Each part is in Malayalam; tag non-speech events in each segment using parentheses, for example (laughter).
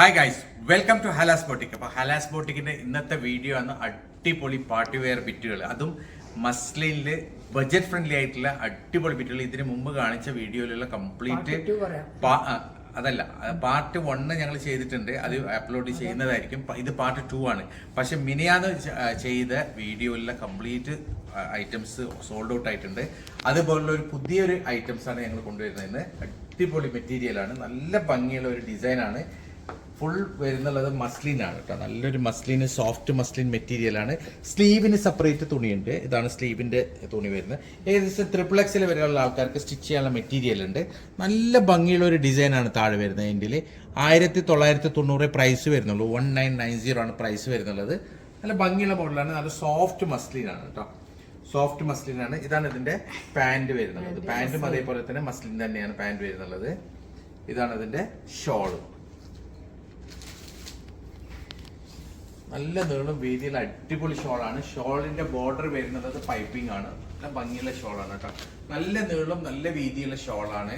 Hi guys welcome to Hala's boutique അപ്പോൾ ഹലാസ് ബോട്ടിക്കിന്റെ ഇന്നത്തെ വീഡിയോ ആണ് അടിപൊളി പാർട്ടി വെയർ ബിറ്റുകൾ അതും മസ്ലിനിൽ ബജറ്റ് ഫ്രണ്ട്ലി ആയിട്ടുള്ള അടിപൊളി ബിറ്റുകൾ ഇതിനു മുമ്പ് കാണിച്ച വീഡിയോയിലുള്ള കംപ്ലീറ്റ്. അതല്ല. പാർട്ട് വണ്ണ് ഞങ്ങൾ ചെയ്തിട്ടുണ്ട്. അത് അപ്ലോഡ് ചെയ്യുന്നതായിരിക്കും. ഇത് പാർട്ട് ടു ആണ്. പക്ഷെ മിനിയാന്ന് ചെയ്ത വീഡിയോയിലെ കംപ്ലീറ്റ് ഐറ്റംസ് സോൾഡ് ഔട്ട് ആയിട്ടുണ്ട്. അതുപോലുള്ള ഒരു പുതിയൊരു ഐറ്റംസ് ആണ് ഞങ്ങൾ കൊണ്ടുവരുന്നത്. അടിപൊളി മെറ്റീരിയലാണ് നല്ല ഭംഗിയുള്ള ഒരു ഡിസൈനാണ് ഫുൾ വരുന്നുള്ളത് മസ്ലിൻ ആണ് കേട്ടോ. നല്ലൊരു മസ്ലിന് സോഫ്റ്റ് മസ്ലിൻ മെറ്റീരിയൽ ആണ്. സ്ലീവിന് സെപ്പറേറ്റ് തുണിയുണ്ട്. ഇതാണ് സ്ലീവിന്റെ തുണി വരുന്നത്. ഏകദേശം ട്രിപ്പിൾ എക്സിൽ വരെയുള്ള ആൾക്കാർക്ക് സ്റ്റിച്ച് ചെയ്യാനുള്ള മെറ്റീരിയൽ ഉണ്ട്. നല്ല ഭംഗിയുള്ള ഒരു ഡിസൈൻ ആണ് താഴെ വരുന്നത് അതിന്റെ ആയിരത്തി തൊള്ളായിരത്തി തൊണ്ണൂറ് പ്രൈസ് വരുന്നുള്ളൂ. വൺ നയൻ നയൻ സീറോ ആണ് പ്രൈസ് വരുന്നുള്ളത്. നല്ല ഭംഗിയുള്ള മോഡലാണ് നല്ല സോഫ്റ്റ് മസ്ലിൻ ആണ് കേട്ടോ. സോഫ്റ്റ് മസ്ലിൻ ആണ്. ഇതാണ് ഇതിന്റെ പാന്റ് വരുന്നത്. പാന്റും അതേപോലെ തന്നെ മസ്ലിൻ തന്നെയാണ് പാന്റ് വരുന്നുള്ളത്. ഇതാണ് ഇതിന്റെ ഷോൾ നല്ല നീളം വീതിയിൽ അടിപൊളി ഷോളാണ്. ഷോളിന്റെ ബോർഡർ വരുന്നത് പൈപ്പിംഗ് ആണ്. നല്ല ഭംഗിയുള്ള ഷോളാണ് കേട്ടോ. നല്ല നീളം നല്ല വീതിയുള്ള ഷോളാണ്.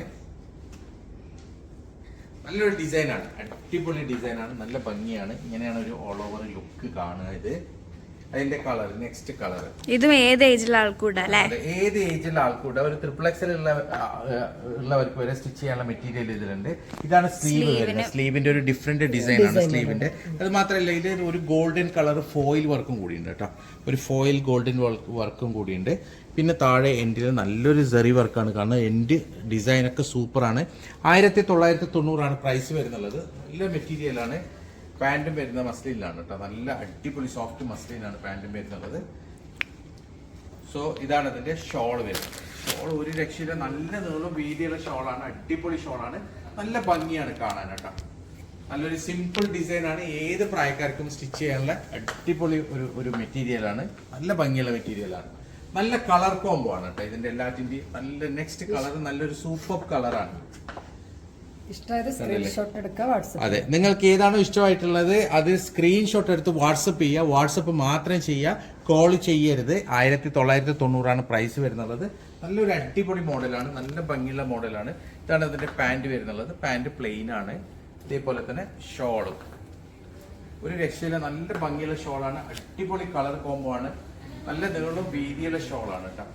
നല്ലൊരു ഡിസൈനാണ് അടിപൊളി ഡിസൈനാണ് നല്ല ഭംഗിയാണ്. ഇങ്ങനെയാണ് ഒരു ഓൾ ഓവർ ലുക്ക് കാണുക ഇത് അതിന്റെ കളർ നെക്സ്റ്റ് കളർ ഇതും ഏത് ഏജിലുള്ള ആൾക്കൂടെ അല്ലെ? ഏത് ഏജിലുള്ള ആൾക്കൂടെ? ഒരു ട്രിപ്പിൾ എക്സൽ ഉള്ള ഉള്ളവർക്ക് വരെ സ്റ്റിച്ച് ചെയ്യാനുള്ള മെറ്റീരിയൽ ഇതിലുണ്ട്. ഇതാണ് സ്ലീവ് വരുന്നത്. സ്ലീവിന്റെ ഒരു ഡിഫറെന്റ് ഡിസൈൻ ആണ് സ്ലീവിന്റെ അത് മാത്രമല്ല ഇത് ഒരു ഗോൾഡൻ കളർ ഫോയിൽ വർക്കും കൂടി ഉണ്ട് കേട്ടോ. ഒരു ഫോയിൽ ഗോൾഡൻ വർക്കും കൂടിയുണ്ട്. പിന്നെ താഴെ എൻഡിൽ നല്ലൊരു സെറി വർക്കാണ് കാരണം എൻഡ് ഡിസൈനൊക്കെ സൂപ്പറാണ് ആയിരത്തി തൊള്ളായിരത്തി തൊണ്ണൂറാണ് പ്രൈസ് വരുന്നുള്ളത്. നല്ല മെറ്റീരിയലാണ് പാന്റും വരുന്ന മസ്ലിനാണ് കേട്ടോ. നല്ല അടിപൊളി സോഫ്റ്റ് മസ്ലിനാണ് പാന്റും വരുന്നുള്ളത് സോ ഇതാണ് ഇതിന്റെ ഷോൾ വരുന്നത്. ഷോൾ ഒരു രക്ഷയില്ല നല്ല നീളം വീതിയുള്ള ഷോളാണ് അടിപൊളി ഷോളാണ് നല്ല ഭംഗിയാണ് കാണാൻ കേട്ടോ. നല്ലൊരു സിമ്പിൾ ഡിസൈൻ ആണ്. ഏത് പ്രായക്കാർക്കും സ്റ്റിച്ച് ചെയ്യാനുള്ള അടിപൊളി ഒരു ഒരു മെറ്റീരിയൽ ആണ്. നല്ല ഭംഗിയുള്ള മെറ്റീരിയലാണ് നല്ല കളർ കോംബോ ആണ് കേട്ടോ ഇതിന്റെ എല്ലാറ്റിന്റെയും നല്ല നെക്സ്റ്റ് കളർ നല്ലൊരു സൂപ്പർ കളറാണ് ഇഷ്ടമായത് സ്ക്രീൻഷോട്ട് എടുക്കുക വാട്സപ്പ് അതെ നിങ്ങൾക്ക് ഏതാണോ ഇഷ്ടമായിട്ടുള്ളത്? അത് സ്ക്രീൻഷോട്ട് എടുത്ത് വാട്സപ്പ് ചെയ്യുക. വാട്സപ്പ് മാത്രം ചെയ്യുക. കോൾ ചെയ്യരുത്. ആയിരത്തി തൊള്ളായിരത്തി തൊണ്ണൂറാണ് പ്രൈസ് വരുന്നുള്ളത്. നല്ലൊരു അടിപൊളി മോഡലാണ്. നല്ല ഭംഗിയുള്ള മോഡലാണ്. ഇതാണ് അതിന്റെ പാന്റ് വരുന്നുള്ളത്. പാന്റ് പ്ലെയിൻ ആണ്. ഇതേപോലെ തന്നെ ഷോൾ ഒരു രക്ഷയില്ല. നല്ല ഭംഗിയുള്ള ഷോളാണ് അടിപൊളി കളർ കോംബോ ആണ്. നല്ല നീളം വീതിയുള്ള ഷോളാണ് കേട്ടോ.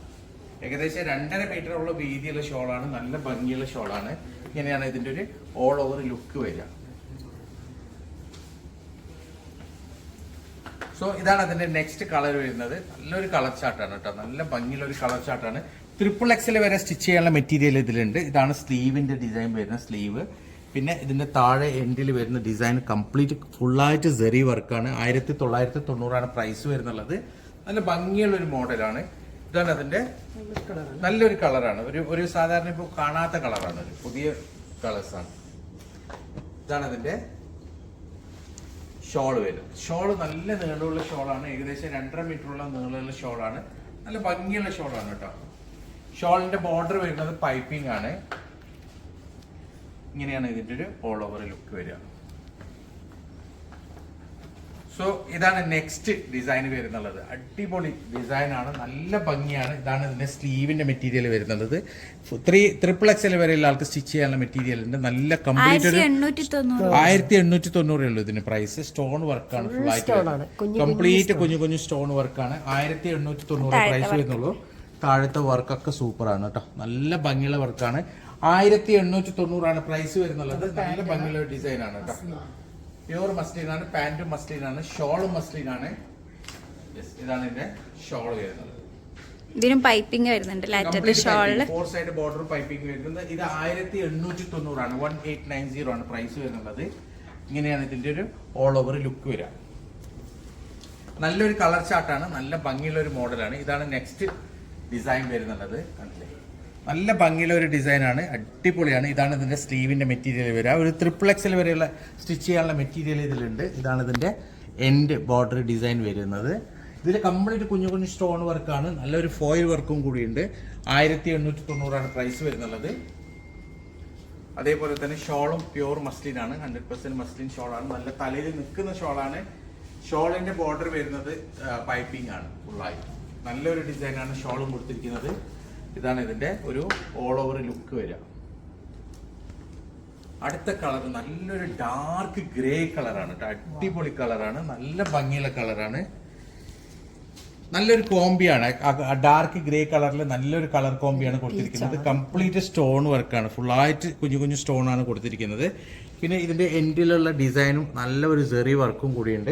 ഏകദേശം രണ്ടര മീറ്റർ ഉള്ള വീതിയുള്ള ഷോളാണ് നല്ല ഭംഗിയുള്ള ഷോളാണ് ഇങ്ങനെയാണ് ഇതിന്റെ ഒരു ഓൾ ഓവർ ലുക്ക് വരിക. സോ ഇതാണ് അതിന്റെ നെക്സ്റ്റ് കളർ വരുന്നത്. നല്ലൊരു കളർ ചാർട്ടാണ് കേട്ടോ. നല്ല ഭംഗിയുള്ള ഒരു കളർ ചാർട്ടാണ് ട്രിപ്പിൾ എക്സിൽ വരെ സ്റ്റിച്ച് ചെയ്യാനുള്ള മെറ്റീരിയൽ ഇതിലുണ്ട്. ഇതാണ് സ്ലീവിന്റെ ഡിസൈൻ വരുന്ന സ്ലീവ് പിന്നെ ഇതിന്റെ താഴെ എൻഡിൽ വരുന്ന ഡിസൈൻ കംപ്ലീറ്റ് ഫുള്ളായിട്ട് സെറി വർക്കാണ് ആയിരത്തി തൊള്ളായിരത്തി തൊണ്ണൂറാണ് പ്രൈസ് വരുന്നുള്ളത്. നല്ല ഭംഗിയുള്ള ഒരു മോഡലാണ് ഇതാണ് അതിന്റെ നല്ലൊരു കളറാണ്. ഒരു ഒരു സാധാരണ ഇപ്പോൾ കാണാത്ത കളറാണ് ഒരു പുതിയ ആണ്. ഇതാണ് അതിന്റെ ഷോൾ വരും. ഷോൾ നല്ല നീളമുള്ള ഷോളാണ് ഏകദേശം രണ്ടര മീറ്ററുള്ള നീളമുള്ള ഷോളാണ് നല്ല ഭംഗിയുള്ള ഷോളാണ് കേട്ടോ. ഷോളിന്റെ ബോർഡർ വരുന്നത് പൈപ്പിംഗ് ആണ്. ഇങ്ങനെയാണ് ഇതിന്റെ ഒരു ഓൾ ഓവർ ലുക്ക് വരിക. സോ ഇതാണ് നെക്സ്റ്റ് ഡിസൈൻ വരുന്നുള്ളത്. അടിപൊളി ഡിസൈനാണ് ആണ് നല്ല ഭംഗിയാണ്. ഇതാണ് ഇതിന്റെ സ്ലീവിന്റെ മെറ്റീരിയൽ വരുന്നത് ത്രീ ട്രിപ്പിൾ എൽ വരെയുള്ള ആൾക്ക് സ്റ്റിച്ച് ചെയ്യാനുള്ള മെറ്റീരിയൽ ഉണ്ട്. നല്ല കംപ്ലീറ്റ് ആയിരത്തി ഒരു എണ്ണൂറ്റി തൊണ്ണൂറ് ആയിരത്തി എണ്ണൂറ്റി തൊണ്ണൂറേ ഉള്ളൂ ഇതിന് പ്രൈസ് സ്റ്റോൺ വർക്കാണ് ഫുൾ ആയിട്ട് കംപ്ലീറ്റ് കുഞ്ഞു കുഞ്ഞു സ്റ്റോൺ വർക്കാണ് ആയിരത്തി എണ്ണൂറ്റി തൊണ്ണൂറ് പ്രൈസ് വരുന്നുള്ളൂ. താഴത്തെ വർക്കൊക്കെ സൂപ്പറാണ് കേട്ടോ. നല്ല ഭംഗിയുള്ള വർക്കാണ് ആയിരത്തി എണ്ണൂറ്റി തൊണ്ണൂറാണ് പ്രൈസ് വരുന്നുള്ളത്. നല്ല ഭംഗിയുള്ള ഡിസൈനാണ് ആണ് കേട്ടോ. പ്യൂർ മസ്ലിൻ ആണ് പാന്റ് മസ്ലിൻ ആണ് ഷോളും മസ്ലിൻ ആണ്. ഇതാണ് ഇതിന്റെ ഷോൾ വരുന്നത്. ഇതിനും പൈപ്പിംഗ് വരുന്നുണ്ട് ലാറ്റത്തെ ഷോളിൽ ഫോർ സൈഡ് ബോർഡർ പൈപ്പിംഗ് വരുന്നത് ഇത് ആയിരത്തി എണ്ണൂറ്റി തൊണ്ണൂറാണ് വൺ എയ്റ്റ് നയൻ സീറോ ആണ് പ്രൈസ് വരുന്നത്. ഇങ്ങനെയാണ് ഇതിന്റെ ഒരു ഓൾ ഓവർ ലുക്ക് വരിക. നല്ലൊരു കളർ ചാർട്ടാണ് നല്ല ഭംഗിയുള്ള ഒരു മോഡലാണ് ഇതാണ് നെക്സ്റ്റ് ഡിസൈൻ വരുന്നുള്ളത്. കണ്ടില്ലേ? നല്ല ഭംഗിയുള്ള ഒരു ഡിസൈനാണ്. അടിപൊളിയാണ്. ഇതാണ് ഇതിന്റെ സ്ലീവിന്റെ മെറ്റീരിയൽ വരിക ഒരു ത്രിപ്പിൾ എക്സൽ വരെയുള്ള സ്റ്റിച്ച് ചെയ്യാനുള്ള മെറ്റീരിയൽ ഇതിലുണ്ട്. ഇതാണ് ഇതിന്റെ എൻഡ് ബോർഡർ ഡിസൈൻ വരുന്നത്. ഇതിൽ കംപ്ലീറ്റ് കുഞ്ഞു കുഞ്ഞു സ്റ്റോൺ വർക്കാണ് നല്ലൊരു ഫോയിൽ വർക്കും കൂടിയുണ്ട്. ആയിരത്തി എണ്ണൂറ്റി തൊണ്ണൂറാണ് പ്രൈസ് വരുന്നുള്ളത്. അതേപോലെ തന്നെ ഷോളും പ്യൂർ മസ്ലിൻ ആണ്. ഹൺഡ്രഡ് പെർസെന്റ് മസ്ലിൻ ഷോളാണ് നല്ല തലയിൽ നിൽക്കുന്ന ഷോളാണ് ഷോളിന്റെ ബോർഡർ വരുന്നത് പൈപ്പിംഗ് ആണ്. ഫുള്ളായി നല്ലൊരു ഡിസൈനാണ് ഷോളും കൊടുത്തിരിക്കുന്നത്. ഇതാണ് ഇതിന്റെ ഒരു ഓൾ ഓവർ ലുക്ക് വരിക. അടുത്ത കളർ നല്ലൊരു ഡാർക്ക് ഗ്രേ കളറാണ് അടിപൊളി കളറാണ് നല്ല ഭംഗിയുള്ള കളറാണ് നല്ലൊരു കോമ്പിയാണ്. ഡാർക്ക് ഗ്രേ കളറിൽ നല്ലൊരു കളർ കോമ്പിയാണ് കൊടുത്തിരിക്കുന്നത്. കംപ്ലീറ്റ് സ്റ്റോൺ വർക്കാണ് ഫുള്ളായിട്ട് കുഞ്ഞു കുഞ്ഞു സ്റ്റോൺ ആണ് കൊടുത്തിരിക്കുന്നത്. പിന്നെ ഇതിന്റെ എൻഡിലുള്ള ഡിസൈനും നല്ല ഒരു ചെറിയ വർക്കും കൂടിയുണ്ട്.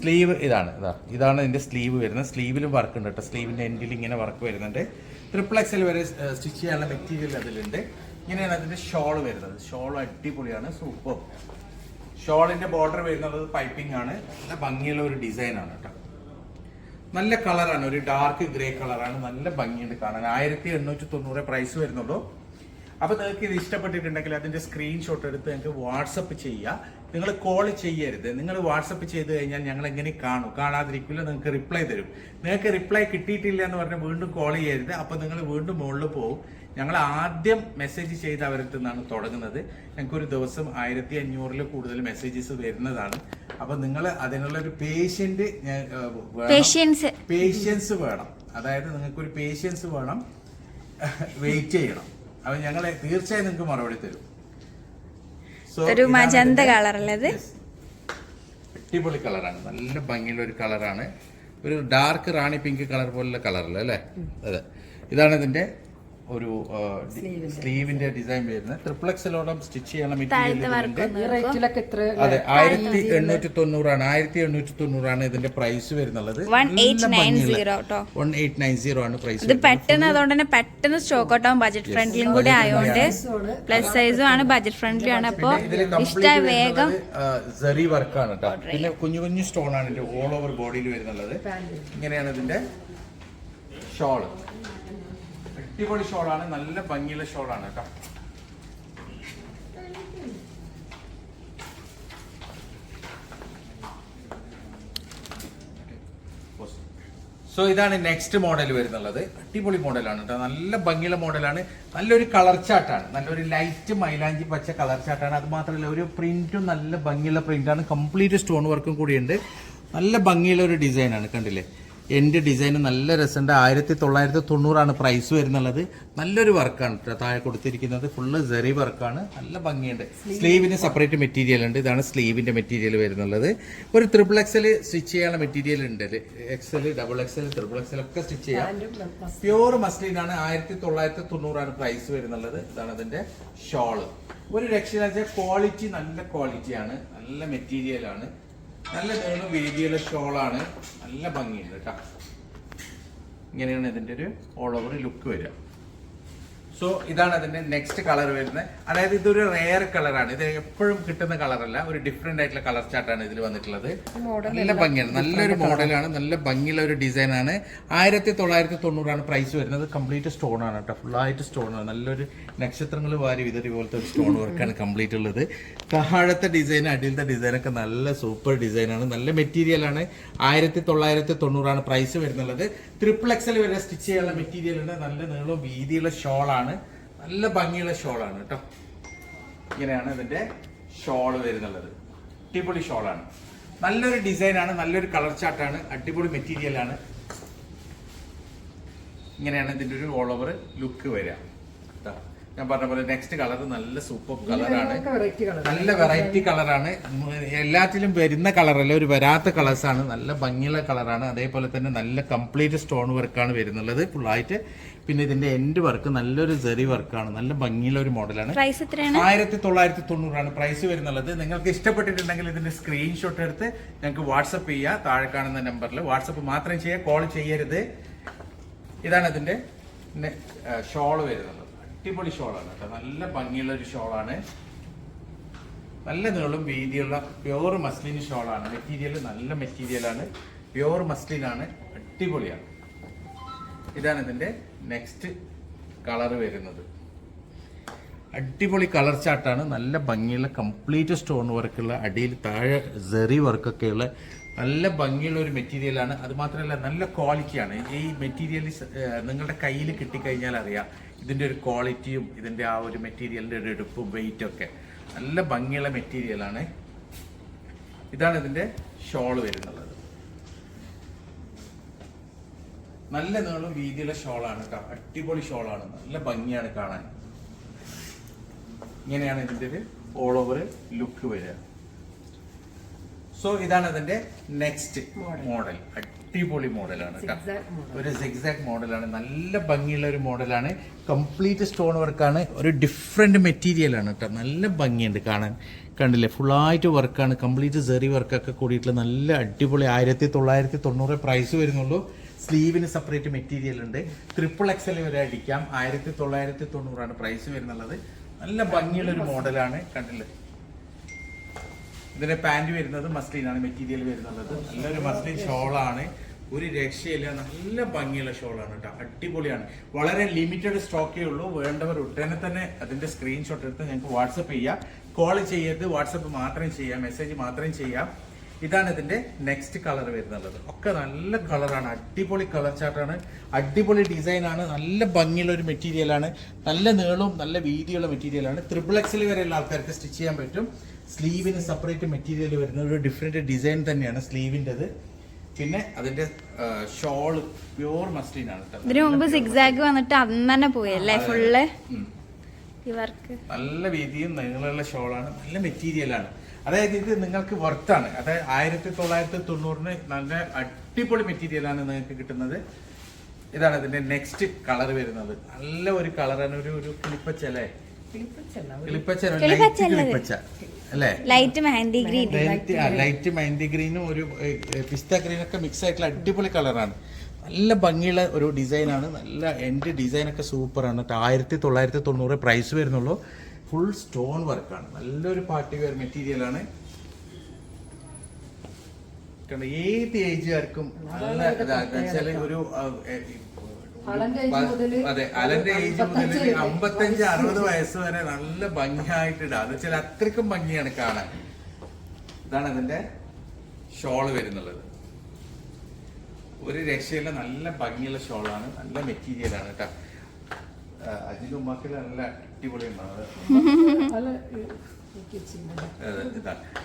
സ്ലീവ് ഇതാണ്. ഇതാ ഇതാണ് ഇതിന്റെ സ്ലീവ് വരുന്നത്. സ്ലീവിലും വർക്ക് ഉണ്ട് കേട്ടോ സ്ലീവിന്റെ എൻഡിൽ ഇങ്ങനെ വർക്ക് വരുന്നുണ്ട്. ട്രിപ്പിൾ എക്സൽ വരെ സ്റ്റിച്ച് ചെയ്യാനുള്ള മെറ്റീരിയൽ അതിലുണ്ട്. ഇങ്ങനെയാണ് അതിന്റെ ഷോൾ വരുന്നത്. ഷോൾ അടിപൊളിയാണ്. സൂപ്പർ ഷോളിന്റെ ബോർഡർ വരുന്നത് പൈപ്പിംഗ് ആണ്. നല്ല ഭംഗിയുള്ള ഒരു ഡിസൈൻ ആണ് കേട്ടോ നല്ല കളറാണ് ഒരു ഡാർക്ക് ഗ്രേ കളറാണ് നല്ല ഭംഗിയുണ്ട് കാണാൻ. ആയിരത്തി എണ്ണൂറ്റി തൊണ്ണൂറ് പ്രൈസ് വരുന്നുള്ളൂ. അപ്പൊ നിങ്ങൾക്ക് ഇത് ഇഷ്ടപ്പെട്ടിട്ടുണ്ടെങ്കിൽ അതിന്റെ സ്ക്രീൻഷോട്ട് എടുത്ത് നിങ്ങൾക്ക് വാട്സപ്പ് ചെയ്യുക നിങ്ങൾ കോൾ ചെയ്യരുത്. നിങ്ങൾ വാട്സപ്പ് ചെയ്ത് കഴിഞ്ഞാൽ ഞങ്ങൾ എങ്ങനെ കാണും? കാണാതിരിക്കില്ല നിങ്ങൾക്ക് റിപ്ലൈ തരും. നിങ്ങൾക്ക് റിപ്ലൈ കിട്ടിയിട്ടില്ല എന്ന് പറഞ്ഞാൽ വീണ്ടും കോൾ ചെയ്യരുത്. അപ്പൊ നിങ്ങൾ വീണ്ടും മുകളിൽ പോകും. ഞങ്ങൾ ആദ്യം മെസ്സേജ് ചെയ്ത് അവരടുത്ത് നിന്നാണ് തുടങ്ങുന്നത്. ഞങ്ങൾക്ക് ഒരു ദിവസം ആയിരത്തി അഞ്ഞൂറിൽ കൂടുതൽ മെസ്സേജസ് വരുന്നതാണ്. അപ്പൊ നിങ്ങൾ അതിനുള്ള ഒരു പേഷ്യന്റ് പേഷ്യൻസ് വേണം. അതായത് നിങ്ങൾക്ക് ഒരു പേഷ്യൻസ് വേണം. വെയിറ്റ് ചെയ്യണം. അപ്പൊ ഞങ്ങൾ തീർച്ചയായും നിങ്ങൾക്ക് മറുപടി തരും. ഒരു മജന്ത അടിപൊളി കളറാണ് നല്ല ഭംഗിയുള്ള ഒരു കളറാണ് ഒരു ഡാർക്ക് റാണി പിങ്ക് കളർ പോലുള്ള കളറല്ലേ അല്ലേ? അതെ. ഇതാണ് ഇതിന്റെ ഒരു സ്ലീവിന്റെ ഡിസൈൻ വരുന്നത്. ട്രിപ്ലക്സിലോളം സ്റ്റിച്ച് ചെയ്യണം മെറ്റീരിയൽ അതെ ആയിരത്തി എണ്ണൂറ്റി തൊണ്ണൂറാണ് ആയിരത്തി എണ്ണൂറ്റി തൊണ്ണൂറാണ് ഇതിന്റെ പ്രൈസ് വരുന്നുള്ളത്. വൺ എയ്റ്റ് നയൻ സീറോ ആണ് പ്രൈസ് ഇത് പെട്ടെന്ന് അതുകൊണ്ട് തന്നെ പെട്ടെന്ന് സ്റ്റോക്ക് ഔട്ട് ആവും ബജറ്റ് ഫ്രണ്ട്ലിയും കൂടി ആയതുകൊണ്ട് പ്ലസ് സൈസും ആണ്. ബജറ്റ് ഫ്രണ്ട്ലി ആണ് അപ്പോ ഇഷ്ടമായി വേഗം സെറി വർക്കാണ് കേട്ടോ പിന്നെ കുഞ്ഞു കുഞ്ഞു സ്റ്റോൺ ആണ് ഓൾ ഓവർ ബോഡിയിൽ വരുന്നുള്ളത്. ഇങ്ങനെയാണ് ഇതിന്റെ ഷോൾ അടിപൊളി ഷോളാണ്. നല്ല ഭംഗിയുള്ള ഷോളാണ് കേട്ടോ. സോ ഇതാണ് നെക്സ്റ്റ് മോഡൽ വരുന്നുള്ളത്. അടിപൊളി മോഡലാണ് കേട്ടോ. നല്ല ഭംഗിയുള്ള മോഡലാണ് നല്ലൊരു കളർ ചാട്ടാണ് നല്ലൊരു ലൈറ്റ് മൈലാഞ്ചി പച്ച കളർ ചാട്ടാണ് അത് മാത്രമല്ല ഒരു പ്രിന്റും നല്ല ഭംഗിയുള്ള പ്രിന്റാണ് കംപ്ലീറ്റ് സ്റ്റോൺ വർക്കും കൂടിയുണ്ട്. നല്ല ഭംഗിയുള്ള ഒരു ഡിസൈനാണ് കണ്ടില്ലേ? എന്റെ ഡിസൈൻ നല്ല രസമുണ്ട്. ആയിരത്തി തൊള്ളായിരത്തി തൊണ്ണൂറാണ് പ്രൈസ് വരുന്നുള്ളത്. നല്ലൊരു വർക്കാണ് കേട്ടോ താഴെ കൊടുത്തിരിക്കുന്നത്. ഫുള്ള് ജെറി വർക്കാണ് നല്ല ഭംഗിയുണ്ട്. സ്ലീവിന് സെപ്പറേറ്റ് മെറ്റീരിയൽ ഉണ്ട്. ഇതാണ് സ്ലീവിന്റെ മെറ്റീരിയൽ വരുന്നുള്ളത്. ഒരു ത്രിപിൾ എക്സൽ സ്റ്റിച്ച് ചെയ്യാനുള്ള മെറ്റീരിയൽ ഉണ്ട്. XL double XL triple XL ഒക്കെ സ്റ്റിച്ച് ചെയ്യാം. പ്യൂർ മസ്ലിൻ ആണ്. ആയിരത്തി തൊള്ളായിരത്തി തൊണ്ണൂറാണ് പ്രൈസ് വരുന്നുള്ളത്. ഇതാണ് അതിന്റെ ഷോൾ ഒരു രക്ഷ ക്വാളിറ്റി നല്ല ക്വാളിറ്റിയാണ് നല്ല മെറ്റീരിയൽ ആണ്. നല്ല നീളം വേദിയുള്ള ഷോളാണ്. നല്ല ഭംഗിയുണ്ട് കേട്ടോ. ഇങ്ങനെയാണ് ഇതിന്റെ ഒരു ഓൾ ഓവർ ലുക്ക് വരിക. സോ ഇതാണ് അതിന്റെ നെക്സ്റ്റ് കളർ വരുന്നത്. അതായത് ഇതൊരു റെയർ കളറാണ് ഇത് എപ്പോഴും കിട്ടുന്ന കളറല്ല ഒരു ഡിഫറെന്റ് ആയിട്ടുള്ള കളർ ചാർട്ടാണ് ഇതിൽ വന്നിട്ടുള്ളത്. നല്ല ഭംഗിയാണ്. നല്ലൊരു മോഡലാണ് നല്ല ഭംഗിയുള്ള ഒരു ഡിസൈൻ ആണ്. ആയിരത്തി തൊള്ളായിരത്തി തൊണ്ണൂറാണ് പ്രൈസ് വരുന്നത്. കംപ്ലീറ്റ് സ്റ്റോൺ ആണ് കേട്ടോ. ഫുള്ളായിട്ട് സ്റ്റോൺ ആണ്. നല്ലൊരു നക്ഷത്രങ്ങൾ വാരി വിതറി പോലത്തെ ഒരു സ്റ്റോൺ വർക്കാണ് കംപ്ലീറ്റ് ഉള്ളത്. താഴത്തെ ഡിസൈൻ അടിയിലത്തെ ഡിസൈൻ ഒക്കെ നല്ല സൂപ്പർ ഡിസൈൻ ആണ്. നല്ല മെറ്റീരിയൽ ആണ്. ആയിരത്തി തൊള്ളായിരത്തി തൊണ്ണൂറാണ് പ്രൈസ് വരുന്നുള്ളത് ട്രിപ്പിൾ എക്സൽ വരെ സ്റ്റിച്ച് ചെയ്യാനുള്ള മെറ്റീരിയൽ ഉണ്ട്. നല്ല നീളവും വീതിയുള്ള ഷോളാണ് നല്ല ഭംഗിയുള്ള ഷോളാണ് കേട്ടോ. ഇങ്ങനെയാണ് ഇതിന്റെ ഷോൾ വരുന്നുള്ളത്. അടിപൊളി ഷോളാണ്. നല്ലൊരു ഡിസൈനാണ് നല്ലൊരു കളർ ചാർട്ടാണ് അടിപൊളി മെറ്റീരിയൽ ആണ്. ഇങ്ങനെയാണ് ഇതിന്റെ ഒരു ഓൾ ഓവർ ലുക്ക് വരിക. ഞാൻ പറഞ്ഞ പോലെ നെക്സ്റ്റ് കളർ നല്ല സൂപ്പർ കളറാണ് നല്ല വെറൈറ്റി കളറാണ് എല്ലാത്തിലും വരുന്ന കളറല്ല ഒരു വരാത്ത കളേഴ്സാണ് നല്ല ഭംഗിയുള്ള കളറാണ് അതേപോലെ തന്നെ നല്ല കംപ്ലീറ്റ് സ്റ്റോൺ വർക്കാണ് വരുന്നുള്ളത്. ഫുള്ളായിട്ട് പിന്നെ ഇതിന്റെ എൻഡ് വർക്ക് നല്ലൊരു ജെറി വർക്കാണ് നല്ല ഭംഗിയുള്ള ഒരു മോഡലാണ് പ്രൈസ് എത്രയാണ്? ആയിരത്തി തൊള്ളായിരത്തി തൊണ്ണൂറാണ് പ്രൈസ് വരുന്നുള്ളത്. നിങ്ങൾക്ക് ഇഷ്ടപ്പെട്ടിട്ടുണ്ടെങ്കിൽ ഇതിന്റെ സ്ക്രീൻഷോട്ട് എടുത്ത് ഞങ്ങൾക്ക് വാട്സപ്പ് ചെയ്യുക താഴെ കാണുന്ന നമ്പറിൽ വാട്സപ്പ് മാത്രം ചെയ്യുക കോൾ ചെയ്യരുത്. ഇതാണ് ഇതിന്റെ ഷോൾ വരുന്നത്. അടിപൊളി ഷോളാണ് കേട്ടോ. നല്ല ഭംഗിയുള്ള ഒരു ഷോളാണ് നല്ല നീളും വീതിയുള്ള പ്യുവർ മസ്ലിൻ ഷോളാണ് മെറ്റീരിയൽ നല്ല മെറ്റീരിയലാണ് പ്യുവർ മസ്ലിൻ ആണ്. അടിപൊളിയാണ്. ഇതാണ് ഇതിന്റെ നെക്സ്റ്റ് കളർ വരുന്നത്. അടിപൊളി കളർ ചാട്ടാണ് നല്ല ഭംഗിയുള്ള കംപ്ലീറ്റ് സ്റ്റോൺ വർക്കുള്ള അടിയിൽ താഴെ സെറി വർക്കൊക്കെയുള്ള നല്ല ഭംഗിയുള്ള ഒരു മെറ്റീരിയലാണ് അത് മാത്രമല്ല നല്ല ക്വാളിറ്റിയാണ് ഈ മെറ്റീരിയൽ നിങ്ങളുടെ കയ്യിൽ കിട്ടിക്കഴിഞ്ഞാൽ അറിയാം ഇതിന്റെ ഒരു ക്വാളിറ്റിയും ഇതിന്റെ ആ ഒരു മെറ്റീരിയലിന്റെ ഒരു എടുപ്പും വെയിറ്റും ഒക്കെ നല്ല ഭംഗിയുള്ള മെറ്റീരിയലാണ് ഇതാണ് ഇതിന്റെ ഷോൾ വരുന്നത്. നല്ല നീളം വീതിയുള്ള ഷോളാണ്. കേട്ടോ അടിപൊളി ഷോളാണ്. നല്ല ഭംഗിയാണ് കാണാൻ. ഇങ്ങനെയാണ് ഇതിന്റെ ഒരു ഓൾ ഓവർ ലുക്ക് വരിക. സോ ഇതാണ് അതിന്റെ നെക്സ്റ്റ് മോഡൽ അടിപൊളി മോഡലാണ് ഒരു സിക്സാക് മോഡലാണ്. നല്ല ഭംഗിയുള്ള ഒരു മോഡലാണ്. കംപ്ലീറ്റ് സ്റ്റോൺ വർക്കാണ് ഒരു ഡിഫറെന്റ് മെറ്റീരിയലാണ് കേട്ടോ നല്ല ഭംഗിയുണ്ട് കാണാൻ. കണ്ടില്ലേ? ഫുള്ളായിട്ട് വർക്കാണ് കംപ്ലീറ്റ് സെറി വർക്കൊക്കെ കൂടിയിട്ടുള്ള നല്ല അടിപൊളി ആയിരത്തി തൊള്ളായിരത്തി തൊണ്ണൂറ് പ്രൈസ് വരുന്നുള്ളൂ. സ്ലീവിന് സെപ്പറേറ്റ് മെറ്റീരിയൽ ഉണ്ട്. ട്രിപ്പിൾ എക്സൽ വരെ അടിക്കാം. ആയിരത്തി തൊള്ളായിരത്തി തൊണ്ണൂറാണ് പ്രൈസ് വരുന്നുള്ളത്. നല്ല ഭംഗിയുള്ള ഒരു മോഡലാണ്. കണ്ടില്ലേ? ഇതിന്റെ പാന്റ് വരുന്നത് മസ്ലിൻ ആണ് മെറ്റീരിയൽ വരുന്നുള്ളത്. നല്ലൊരു മസ്ലിൻ ഷോളാണ്. ഒരു രക്ഷയില്ല. നല്ല ഭംഗിയുള്ള ഷോളാണ് കേട്ടോ. അടിപൊളിയാണ്. വളരെ ലിമിറ്റഡ് സ്റ്റോക്കേ ഉള്ളൂ. വേണ്ടവർ ഉടനെ തന്നെ അതിന്റെ സ്ക്രീൻഷോട്ട് എടുത്ത് ഞങ്ങൾക്ക് വാട്സപ്പ് ചെയ്യാം. കോൾ ചെയ്യരുത്. വാട്സപ്പ് മാത്രം ചെയ്യാം. മെസ്സേജ് മാത്രം ചെയ്യാം. ഇതാണ് ഇതിന്റെ നെക്സ്റ്റ് കളർ വരുന്നുള്ളത്. ഒക്കെ നല്ല കളറാണ് അടിപൊളി കളർ ചാർട്ടാണ് അടിപൊളി ഡിസൈനാണ് ആണ്. നല്ല ഭംഗിയുള്ള ഒരു മെറ്റീരിയൽ ആണ്. നല്ല നീളവും നല്ല വീതിയുള്ള മെറ്റീരിയൽ ആണ്. ത്രിപിൾ എക്സിൽ വരെയുള്ള ആൾക്കാർക്ക് സ്റ്റിച്ച് ചെയ്യാൻ പറ്റും. സ്ലീവിന് സെപ്പറേറ്റ് മെറ്റീരിയൽ വരുന്ന ഒരു ഡിഫറെന്റ് ഡിസൈൻ തന്നെയാണ് സ്ലീവിന്റെത്. പിന്നെ അതിന്റെ ഷോൾ പ്യൂർ മസ്ലിൻ ആണ് ഇതിനു മുമ്പ് സിക്സാഗ് വന്നിട്ട് അന്ന് തന്നെ പോയി ഫുള്ള് നല്ല വീതിയും നീളമുള്ള ഷോളാണ് നല്ല മെറ്റീരിയലാണ് അതായത് ഇത് നിങ്ങൾക്ക് വർത്താണ് അതായത് ആയിരത്തി തൊള്ളായിരത്തി തൊണ്ണൂറിന് നല്ല അടിപൊളി മെറ്റീരിയലാണ് നിങ്ങൾക്ക് കിട്ടുന്നത്. ഇതാണ് ഇതിന്റെ നെക്സ്റ്റ് കളർ വരുന്നത്. നല്ല ഒരു കളറാണ് ഒരു ഒരു കിളിപ്പച്ചല്ലേ ലൈറ്റ് മെഹന്തി ഗ്രീൻ ലൈറ്റ് ഗ്രീനും ഒരു പിസ്ത ഗ്രീനും ഒക്കെ മിക്സ് ആയിട്ടുള്ള അടിപൊളി കളറാണ് നല്ല ഭംഗിയുള്ള ഒരു ഡിസൈനാണ് നല്ല എന്റെ ഡിസൈനൊക്കെ സൂപ്പറാണ് ആയിരത്തി തൊള്ളായിരത്തി തൊണ്ണൂറ് പ്രൈസ് വരുന്നുള്ളൂ. ഫുൾ സ്റ്റോൺ വർക്കാണ് നല്ലൊരു പാർട്ടി വെയർ മെറ്റീരിയലാണ് കണ്ടോ, ഏത് ഏജുകാർക്കും നല്ല വെച്ചാൽ ഒരു അതെ അലന്റെ ഏജ് മുതൽ അമ്പത്തഞ്ച് അറുപത് വയസ്സ് വരെ നല്ല ഭംഗിയായിട്ട് ഇടാ. എന്ന് വെച്ചാൽ അത്രക്കും ഭംഗിയാണ് കാണാൻ. ഇതാണ് അതിന്റെ ഷോൾ വരുന്നുള്ളത്. ഒരു രക്ഷയില്ല നല്ല ഭംഗിയുള്ള ഷോളാണ് നല്ല മെറ്റീരിയലാണ് കേട്ടോ. അതിന്റെ ഉമ്മാക്കിൽ നല്ല അടിപൊളി (laughs)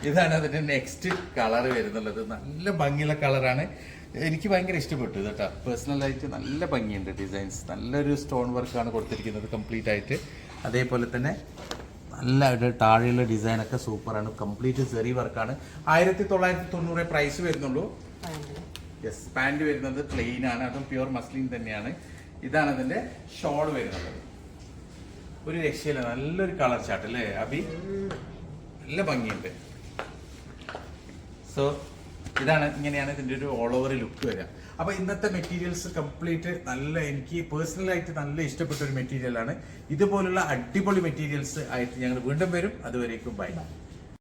ഇതാണ് അതിന്റെ നെക്സ്റ്റ് കളർ വരുന്നുള്ളത്. നല്ല ഭംഗിയുള്ള കളറാണ് എനിക്ക് ഭയങ്കര ഇഷ്ടപ്പെട്ടു ഇത് കേട്ടോ. പേഴ്സണലായിട്ട് നല്ല ഭംഗിയുണ്ട് ഡിസൈൻസ് നല്ലൊരു സ്റ്റോൺ വർക്കാണ് കൊടുത്തിരിക്കുന്നത് കംപ്ലീറ്റ് ആയിട്ട്. അതേപോലെ തന്നെ നല്ല ഒരു താഴെയുള്ള ഡിസൈനൊക്കെ സൂപ്പറാണ് കംപ്ലീറ്റ് സെറി വർക്കാണ് ആയിരത്തി തൊള്ളായിരത്തി തൊണ്ണൂറ് പ്രൈസ് വരുന്നുള്ളൂ. യെസ് പാന്റ് വരുന്നത് പ്ലെയിൻ ആണ്. അതും പ്യുവർ മസ്ലിൻ തന്നെയാണ്. ഇതാണ് അതിന്റെ ഷോൾ വരുന്നത്. ഒരു രക്ഷയില്ല. നല്ലൊരു കളർ ചാർട്ട് അല്ലേ അബി? നല്ല ഭംഗിയുണ്ട്. സോ ഇതാണ് ഇങ്ങനെയാണ് ഇതിന്റെ ഒരു ഓൾ ഓവർ ലുക്ക് വരിക. അപ്പൊ ഇന്നത്തെ മെറ്റീരിയൽസ് കംപ്ലീറ്റ് നല്ല എനിക്ക് പേഴ്സണലായിട്ട് നല്ല ഇഷ്ടപ്പെട്ട ഒരു മെറ്റീരിയലാണ് ഇതുപോലുള്ള അടിപൊളി മെറ്റീരിയൽസ് ആയിട്ട് ഞങ്ങൾ വീണ്ടും വരും. അതുവരേക്കും ബൈ